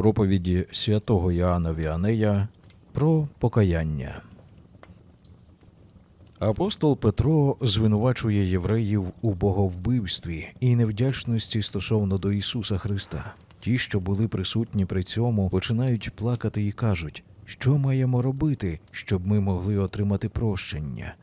проповіді святого Іоанна Віанея про покаяння. Апостол Петро звинувачує євреїв у боговбивстві і невдячності стосовно до Ісуса Христа. Ті, що були присутні при цьому, починають плакати і кажуть, що маємо робити, щоб ми могли отримати прощення.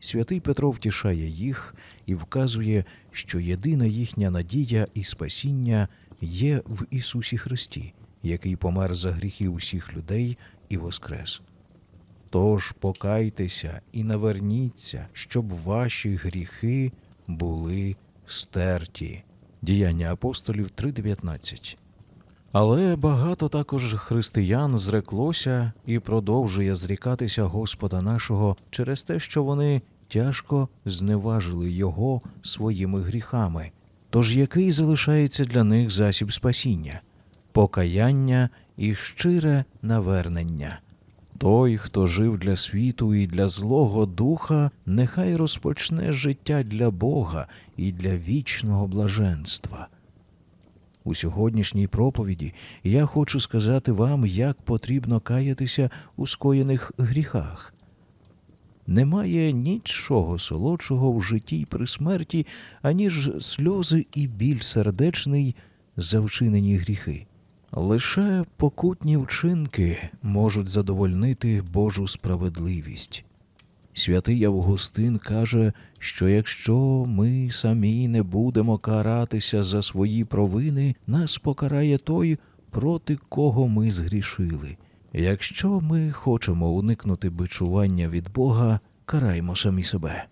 Святий Петро втішає їх і вказує, що єдина їхня надія і спасіння є в Ісусі Христі, який помер за гріхи усіх людей і воскрес. Тож покайтеся і наверніться, щоб ваші гріхи були стерті. Діяння апостолів 3.19. Але багато також християн зреклося і продовжує зрікатися Господа нашого через те, що вони тяжко зневажили Його своїми гріхами. Тож який залишається для них засіб спасіння? Покаяння і щире навернення. Той, хто жив для світу і для Злого Духа, нехай розпочне життя для Бога і для вічного блаженства. У сьогоднішній проповіді я хочу сказати вам, як потрібно каятися у скоєних гріхах. Немає нічого солодшого в житті й при смерті, аніж сльози і біль сердечний за вчинені гріхи. Лише покутні вчинки можуть задовольнити Божу справедливість. Святий Августин каже, що якщо ми самі не будемо каратися за свої провини, нас покарає той, проти кого ми згрішили. Якщо ми хочемо уникнути бичування від Бога, караймо самі себе.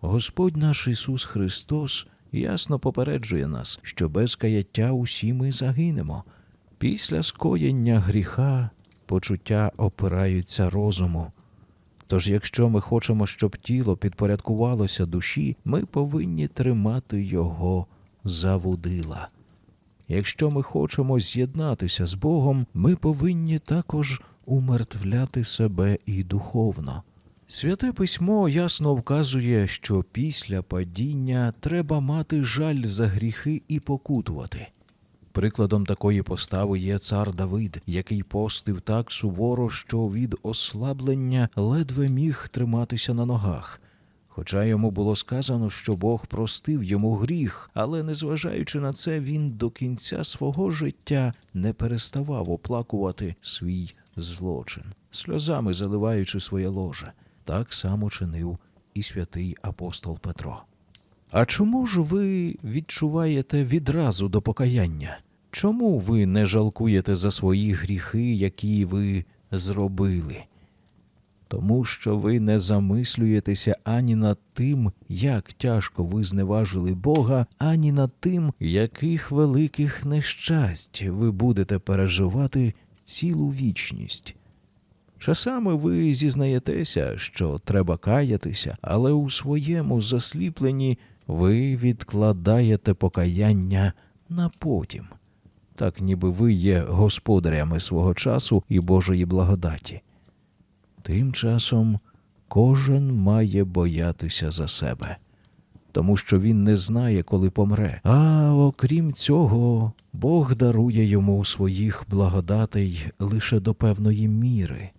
Господь наш Ісус Христос ясно попереджує нас, що без каяття усі ми загинемо. Після скоєння гріха почуття опираються розуму. Тож, якщо ми хочемо, щоб тіло підпорядкувалося душі, ми повинні тримати його за вудила. Якщо ми хочемо з'єднатися з Богом, ми повинні також умертвляти себе і духовно. Святе письмо ясно вказує, що після падіння треба мати жаль за гріхи і покутувати. Прикладом такої постави є цар Давид, який постив так суворо, що від ослаблення ледве міг триматися на ногах. Хоча йому було сказано, що Бог простив йому гріх, але незважаючи на це, він до кінця свого життя не переставав оплакувати свій злочин, сльозами заливаючи своє ложе. Так само чинив і святий апостол Петро. А чому ж ви відчуваєте відразу до покаяння? Чому ви не жалкуєте за свої гріхи, які ви зробили? Тому що ви не замислюєтеся ані над тим, як тяжко ви зневажили Бога, ані над тим, яких великих нещасть ви будете переживати цілу вічність. Часами ви зізнаєтеся, що треба каятися, але у своєму засліпленні ви відкладаєте покаяння на потім, так ніби ви є господарями свого часу і Божої благодаті. Тим часом кожен має боятися за себе, тому що він не знає, коли помре. А окрім цього, Бог дарує йому своїх благодатей лише до певної міри.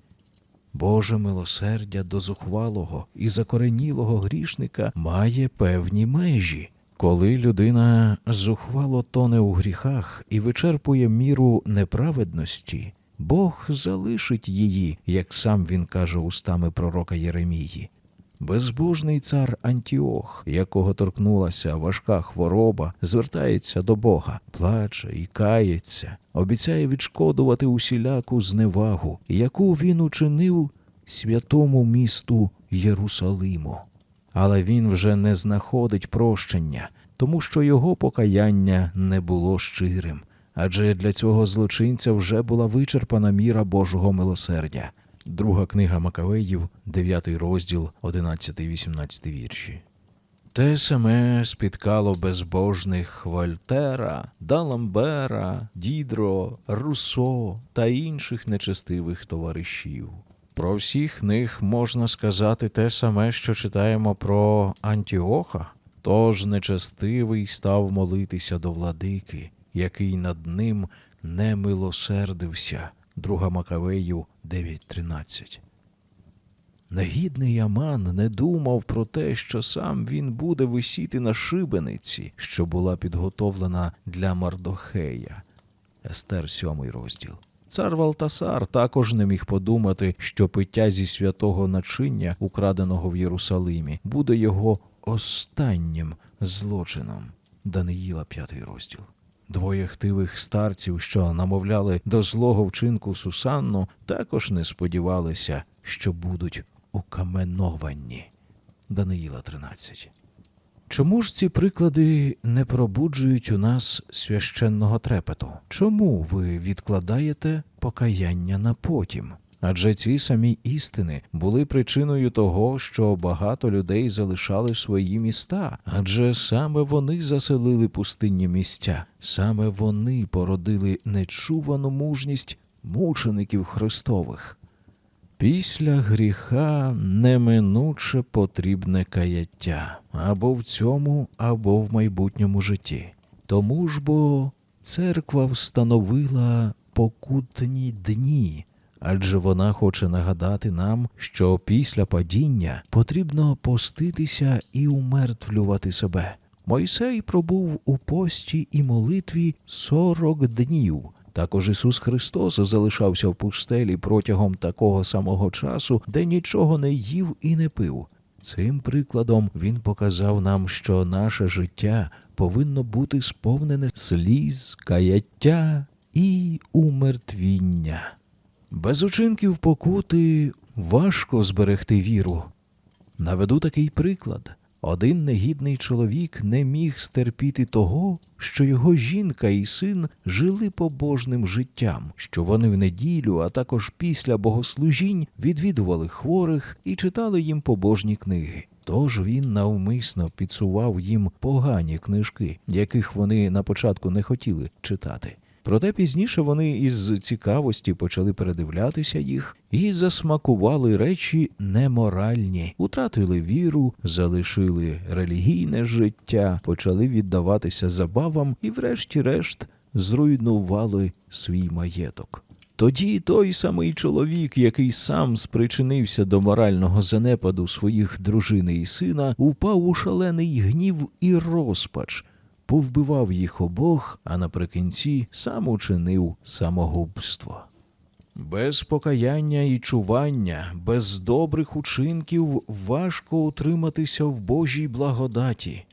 Боже милосердя до зухвалого і закоренілого грішника має певні межі. Коли людина зухвало тоне у гріхах і вичерпує міру неправедності, Бог залишить її, як сам він каже устами пророка Єремії. Безбожний цар Антіох, якого торкнулася важка хвороба, звертається до Бога, плаче і кається, обіцяє відшкодувати усіляку зневагу, яку він учинив святому місту Єрусалиму. Але він вже не знаходить прощення, тому що його покаяння не було щирим, адже для цього злочинця вже була вичерпана міра Божого милосердя. Друга книга Макавеїв, 9 розділ, 11-18 вірші. Те саме спіткало безбожних Вольтера, Даламбера, Дідро, Руссо та інших нечестивих товаришів. Про всіх них можна сказати те саме, що читаємо про Антіоха. Тож нечестивий став молитися до владики, який над ним не милосердився. Друга Макавею 9.13. Негідний Аман не думав про те, що сам він буде висіти на шибениці, що була підготовлена для Мардохея. Естер, сьомий розділ. Цар Валтасар також не міг подумати, що пиття зі святого начиння, украденого в Єрусалимі, буде його останнім злочином. Даниїла, п'ятий розділ. Двоє хтивих старців, що намовляли до злого вчинку Сусанну, також не сподівалися, що будуть укаменовані. Даниїла 13. Чому ж ці приклади не пробуджують у нас священного трепету? Чому ви відкладаєте покаяння на потім? Адже ці самі істини були причиною того, що багато людей залишали свої міста, адже саме вони заселили пустинні місця, саме вони породили нечувану мужність мучеників Христових. Після гріха неминуче потрібне каяття або в цьому, або в майбутньому житті. Тому ж бо церква встановила покутні дні, адже вона хоче нагадати нам, що після падіння потрібно поститися і умертвлювати себе. Мойсей пробув у пості і молитві сорок днів. Також Ісус Христос залишався в пустелі протягом такого самого часу, де нічого не їв і не пив. Цим прикладом Він показав нам, що наше життя повинно бути сповнене сліз, каяття і умертвіння. Без учинків покути важко зберегти віру. Наведу такий приклад. Один негідний чоловік не міг стерпіти того, що його жінка і син жили побожним життям, що вони в неділю, а також після богослужінь відвідували хворих і читали їм побожні книги. Тож він навмисно підсував їм погані книжки, яких вони на початку не хотіли читати. Проте пізніше вони із цікавості почали передивлятися їх і засмакували речі неморальні, утратили віру, залишили релігійне життя, почали віддаватися забавам і, врешті-решт, зруйнували свій маєток. Тоді той самий чоловік, який сам спричинився до морального занепаду своїх дружини і сина, упав у шалений гнів і розпач, повбивав їх обох, а наприкінці сам учинив самогубство. Без покаяння і чування, без добрих учинків важко утриматися в Божій благодаті.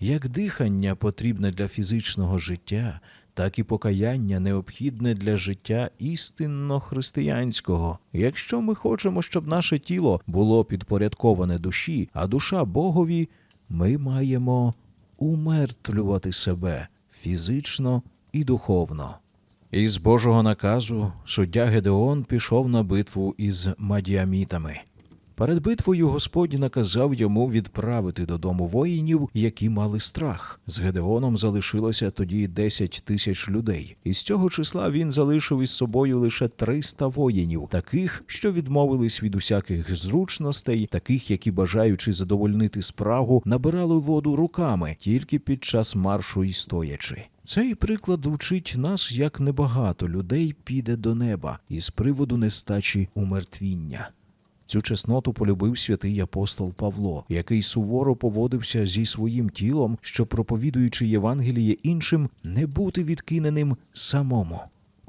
Як дихання потрібне для фізичного життя, так і покаяння необхідне для життя істинно християнського. Якщо ми хочемо, щоб наше тіло було підпорядковане душі, а душа Богові, ми маємо умертвлювати себе фізично і духовно. Із Божого наказу суддя Гедеон пішов на битву із мадіамітами. Перед битвою Господь наказав йому відправити додому воїнів, які мали страх. З Гедеоном залишилося тоді 10 тисяч людей. Із цього числа він залишив із собою лише 300 воїнів, таких, що відмовились від усяких зручностей, таких, які, бажаючи задовольнити спрагу, набирали воду руками тільки під час маршу і стоячи. Цей приклад вчить нас, як небагато людей піде до неба із приводу нестачі умертвіння. Цю чесноту полюбив святий апостол Павло, який суворо поводився зі своїм тілом, що, проповідуючи Євангеліє іншим, не бути відкиненим самому.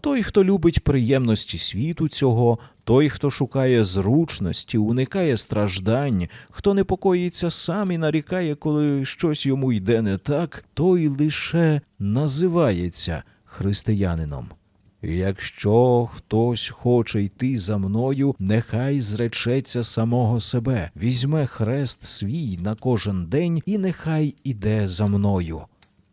Той, хто любить приємності світу цього, той, хто шукає зручності, уникає страждань, хто непокоїться сам і нарікає, коли щось йому йде не так, той лише називається християнином. Якщо хтось хоче йти за мною, нехай зречеться самого себе, візьме хрест свій на кожен день і нехай іде за мною.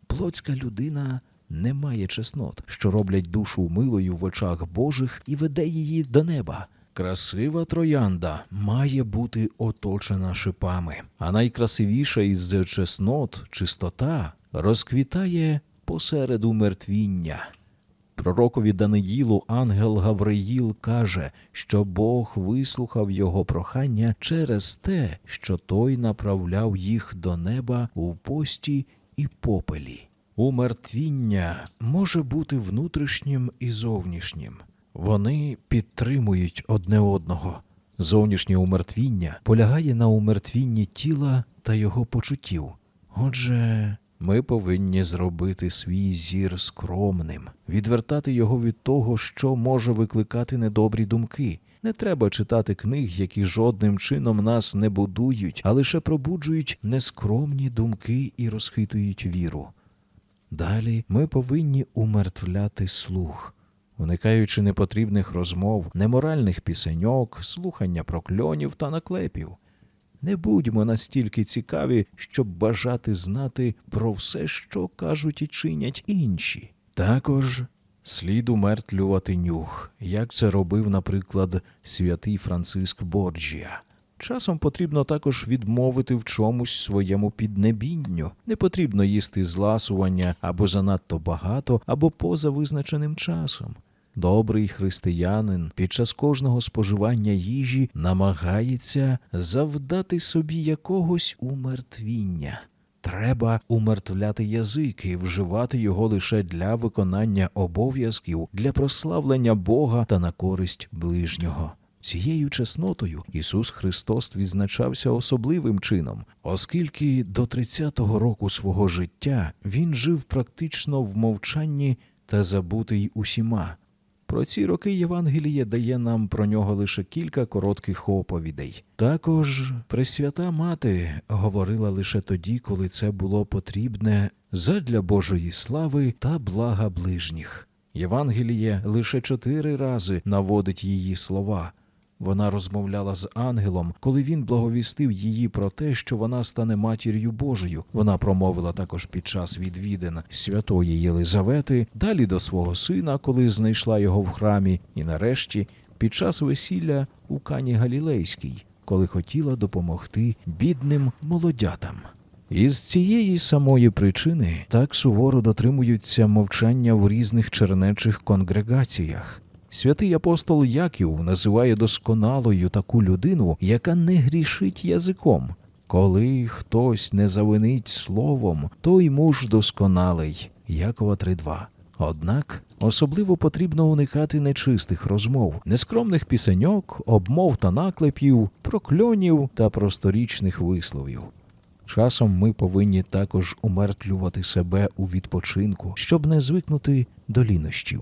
Плотська людина не має чеснот, що роблять душу милою в очах Божих і веде її до неба. Красива троянда має бути оточена шипами, а найкрасивіша із чеснот, чистота, розквітає посеред умертвіння. Пророкові Даниїлу ангел Гавриїл каже, що Бог вислухав його прохання через те, що той направляв їх до неба у пості і попелі. Умертвіння може бути внутрішнім і зовнішнім. Вони підтримують одне одного. Зовнішнє умертвіння полягає на умертвінні тіла та його почуттів. Отже, ми повинні зробити свій зір скромним, відвертати його від того, що може викликати недобрі думки. Не треба читати книг, які жодним чином нас не будують, а лише пробуджують нескромні думки і розхитують віру. Далі ми повинні умертвляти слух, уникаючи непотрібних розмов, неморальних пісеньок, слухання прокльонів та наклепів. Не будьмо настільки цікаві, щоб бажати знати про все, що кажуть і чинять інші. Також слід умертлювати нюх, як це робив, наприклад, святий Франциск Борджія. Часом потрібно також відмовити в чомусь своєму піднебінню. Не потрібно їсти зласування або занадто багато, або поза визначеним часом. Добрий християнин під час кожного споживання їжі намагається завдати собі якогось умертвіння. Треба умертвляти язик і вживати його лише для виконання обов'язків, для прославлення Бога та на користь ближнього. Цією чеснотою Ісус Христос відзначався особливим чином, оскільки до 30-го року свого життя Він жив практично в мовчанні та забутий усіма. Про ці роки Євангеліє дає нам про нього лише кілька коротких оповідей. Також Пресвята Мати говорила лише тоді, коли це було потрібне задля Божої слави та блага ближніх. Євангеліє лише чотири рази наводить її слова. Вона розмовляла з ангелом, коли він благовістив її про те, що вона стане матір'ю Божою. Вона промовила також під час відвідин святої Єлизавети, далі до свого сина, коли знайшла його в храмі, і нарешті під час весілля у Кані Галілейській, коли хотіла допомогти бідним молодятам. Із цієї самої причини так суворо дотримуються мовчання в різних чернечих конгрегаціях. Святий апостол Яків називає досконалою таку людину, яка не грішить язиком. Коли хтось не завинить словом, той муж досконалий. Якова 3.2. Однак особливо потрібно уникати нечистих розмов, нескромних пісеньок, обмов та наклепів, прокльонів та просторічних висловів. Часом ми повинні також умертлювати себе у відпочинку, щоб не звикнути до лінощів.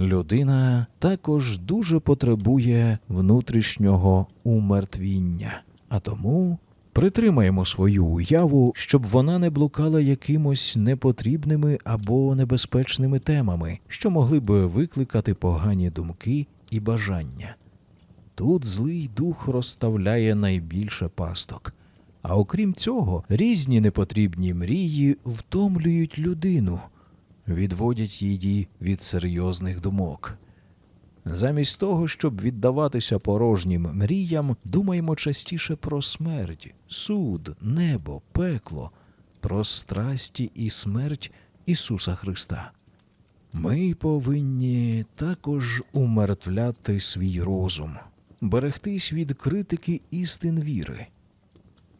Людина також дуже потребує внутрішнього умертвіння, а тому притримаємо свою уяву, щоб вона не блукала якимось непотрібними або небезпечними темами, що могли б викликати погані думки і бажання. Тут злий дух розставляє найбільше пасток. А окрім цього, різні непотрібні мрії втомлюють людину, відводять її від серйозних думок. Замість того, щоб віддаватися порожнім мріям, думаємо частіше про смерть, суд, небо, пекло, про страсті і смерть Ісуса Христа. Ми повинні також умертвляти свій розум, берегтись від критики істин віри.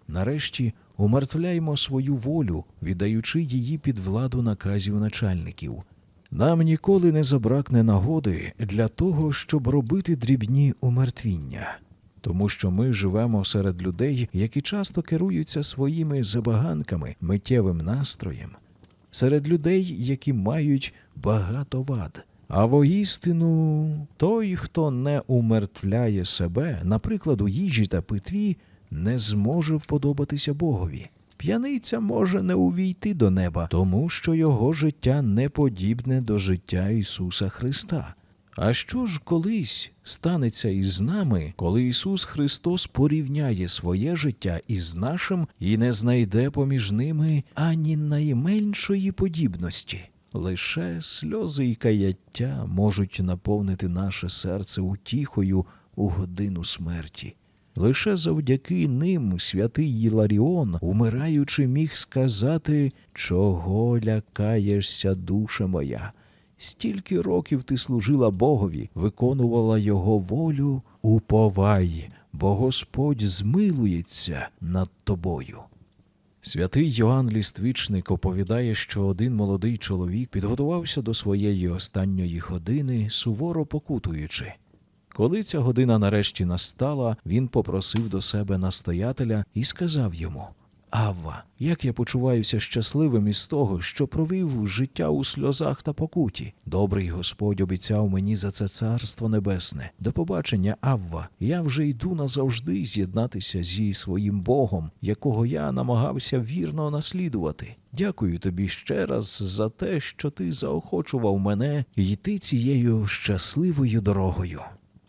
Нарешті умертвляємо свою волю, віддаючи її під владу наказів начальників. Нам ніколи не забракне нагоди для того, щоб робити дрібні умертвіння, тому що ми живемо серед людей, які часто керуються своїми забаганками, миттєвим настроєм, серед людей, які мають багато вад. А воістину, той, хто не умертвляє себе, наприклад, у їжі та питві, не зможе вподобатися Богові. П'яниця може не увійти до неба, тому що його життя не подібне до життя Ісуса Христа. А що ж колись станеться із нами, коли Ісус Христос порівняє своє життя із нашим і не знайде поміж ними ані найменшої подібності? Лише сльози і каяття можуть наповнити наше серце утіхою у годину смерті. Лише завдяки ним святий Єларіон, умираючи, міг сказати, чого лякаєшся, душа моя. Стільки років ти служила Богові, виконувала Його волю, уповай, бо Господь змилується над тобою. Святий Йоанн Ліствичник оповідає, що один молодий чоловік підготувався до своєї останньої години, суворо покутуючи. Коли ця година нарешті настала, він попросив до себе настоятеля і сказав йому: Авва, як я почуваюся щасливим із того, що провів життя у сльозах та покуті. Добрий Господь обіцяв мені за це царство небесне. До побачення, Авва, я вже йду назавжди з'єднатися зі своїм Богом, якого я намагався вірно наслідувати. Дякую тобі ще раз за те, що ти заохочував мене йти цією щасливою дорогою.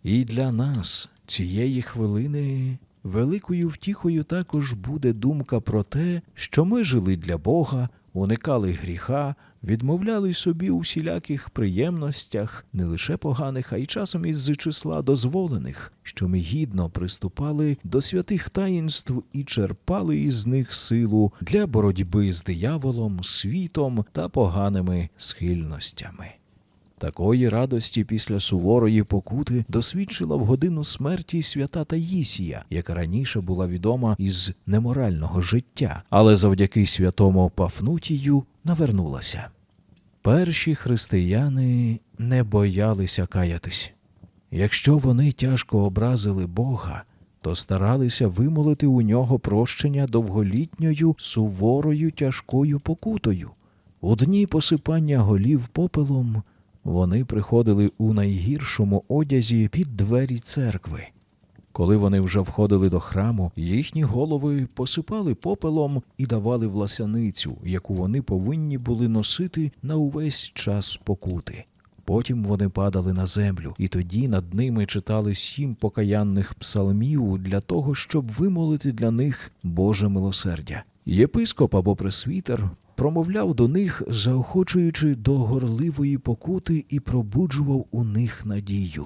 І для нас цієї хвилини великою втіхою також буде думка про те, що ми жили для Бога, уникали гріха, відмовляли собі у всіляких приємностях, не лише поганих, а й часом із числа дозволених, що ми гідно приступали до святих таїнств і черпали із них силу для боротьби з дияволом, світом та поганими схильностями. Такої радості після суворої покути досвідчила в годину смерті свята Таїсія, яка раніше була відома із неморального життя, але завдяки святому Пафнутію навернулася. Перші християни не боялися каятись. Якщо вони тяжко образили Бога, то старалися вимолити у нього прощення довголітньою суворою тяжкою покутою. У дні посипання голів попелом вони приходили у найгіршому одязі під двері церкви. Коли вони вже входили до храму, їхні голови посипали попелом і давали власяницю, яку вони повинні були носити на увесь час покути. Потім вони падали на землю, і тоді над ними читали сім покаянних псалмів для того, щоб вимолити для них Боже милосердя. Єпископ або пресвітер промовляв до них, заохочуючи до горливої покути, і пробуджував у них надію.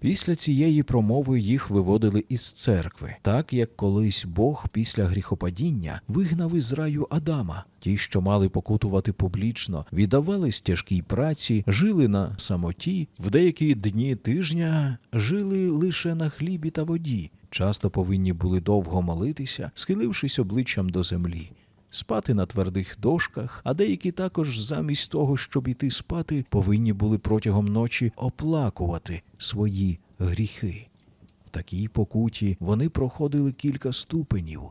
Після цієї промови їх виводили із церкви, так як колись Бог після гріхопадіння вигнав із раю Адама. Ті, що мали покутувати публічно, віддавались тяжкій праці, жили на самоті, в деякі дні тижня жили лише на хлібі та воді. Часто повинні були довго молитися, схилившись обличчям до землі. Спати на твердих дошках, а деякі також замість того, щоб іти спати, повинні були протягом ночі оплакувати свої гріхи. В такій покуті вони проходили кілька ступенів,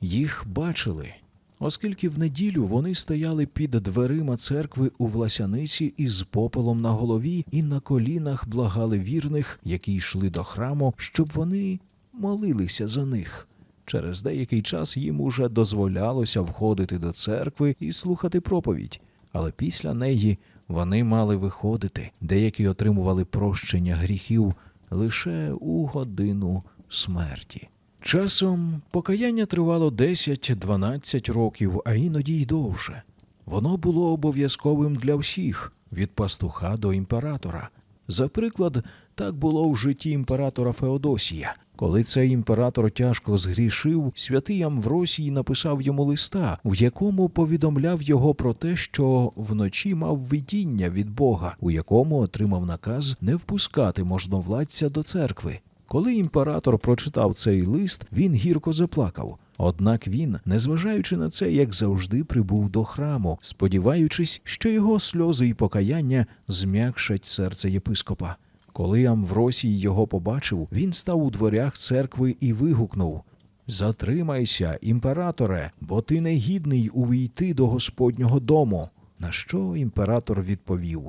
їх бачили, оскільки в неділю вони стояли під дверима церкви у власяниці із попелом на голові і на колінах благали вірних, які йшли до храму, щоб вони молилися за них. Через деякий час їм уже дозволялося входити до церкви і слухати проповідь, але після неї вони мали виходити, деякі отримували прощення гріхів лише у годину смерті. Часом покаяння тривало 10-12 років, а іноді й довше. Воно було обов'язковим для всіх від пастуха до імператора. За приклад, так було в житті імператора Феодосія. Коли цей імператор тяжко згрішив, святий Амвросій написав йому листа, в якому повідомляв його про те, що вночі мав видіння від Бога, у якому отримав наказ не впускати можновладця до церкви. Коли імператор прочитав цей лист, він гірко заплакав. Однак він, незважаючи на це, як завжди, прибув до храму, сподіваючись, що його сльози і покаяння зм'якшать серце єпископа. Коли Амвросій його побачив, він став у дверях церкви і вигукнув: Затримайся, імператоре, бо ти не гідний увійти до Господнього дому. На що імператор відповів: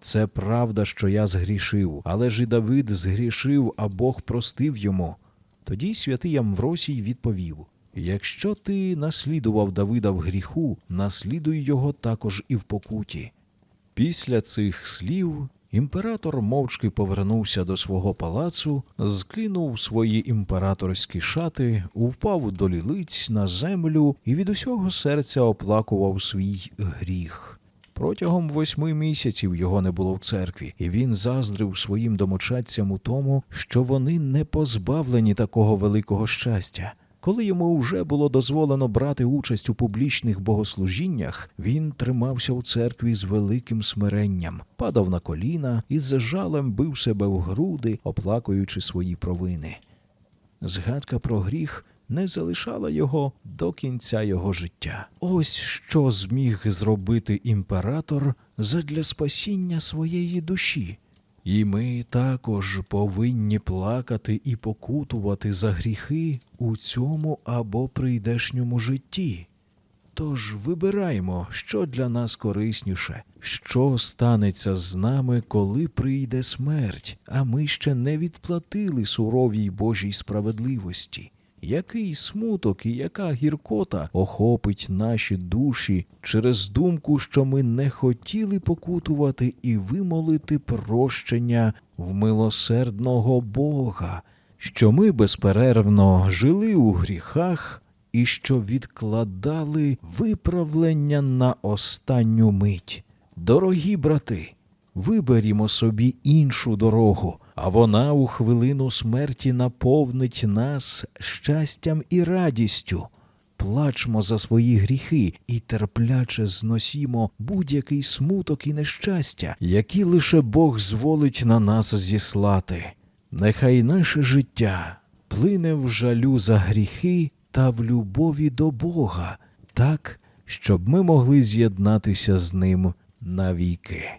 Це правда, що я згрішив, але ж і Давид згрішив, а Бог простив йому. Тоді святий Амвросій відповів: Якщо ти наслідував Давида в гріху, наслідуй його також і в покуті. Після цих слів імператор мовчки повернувся до свого палацу, скинув свої імператорські шати, упав до лілиць на землю і від усього серця оплакував свій гріх. Протягом восьми місяців його не було в церкві, і він заздрив своїм домочадцям у тому, що вони не позбавлені такого великого щастя. Коли йому вже було дозволено брати участь у публічних богослужіннях, він тримався у церкві з великим смиренням, падав на коліна і з жалем бив себе в груди, оплакуючи свої провини. Згадка про гріх не залишала його до кінця його життя. Ось що зміг зробити імператор задля спасіння своєї душі. І ми також повинні плакати і покутувати за гріхи у цьому або прийдешньому житті. Тож вибираємо, що для нас корисніше, що станеться з нами, коли прийде смерть, а ми ще не відплатили суровій Божій справедливості. Який смуток і яка гіркота охопить наші душі через думку, що ми не хотіли покутувати і вимолити прощення в милосердного Бога, що ми безперервно жили у гріхах і що відкладали виправлення на останню мить. Дорогі брати, виберімо собі іншу дорогу, а вона у хвилину смерті наповнить нас щастям і радістю. Плачмо за свої гріхи і терпляче зносімо будь-який смуток і нещастя, які лише Бог зволить на нас зіслати. Нехай наше життя плине в жалю за гріхи та в любові до Бога, так, щоб ми могли з'єднатися з ним навіки.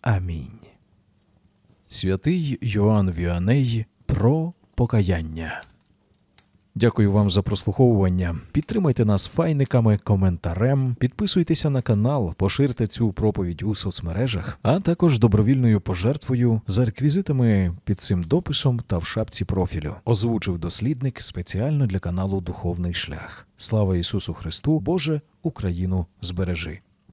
Амінь. Святий Йоанн Віаней про покаяння. Дякую вам за прослуховування. Підтримайте нас файниками, коментарем, підписуйтеся на канал, поширте цю проповідь у соцмережах, а також добровільною пожертвою за реквізитами під цим дописом та в шапці профілю. Озвучив дослідник спеціально для каналу Духовний Шлях. Слава Ісусу Христу! Боже, Україну збережи!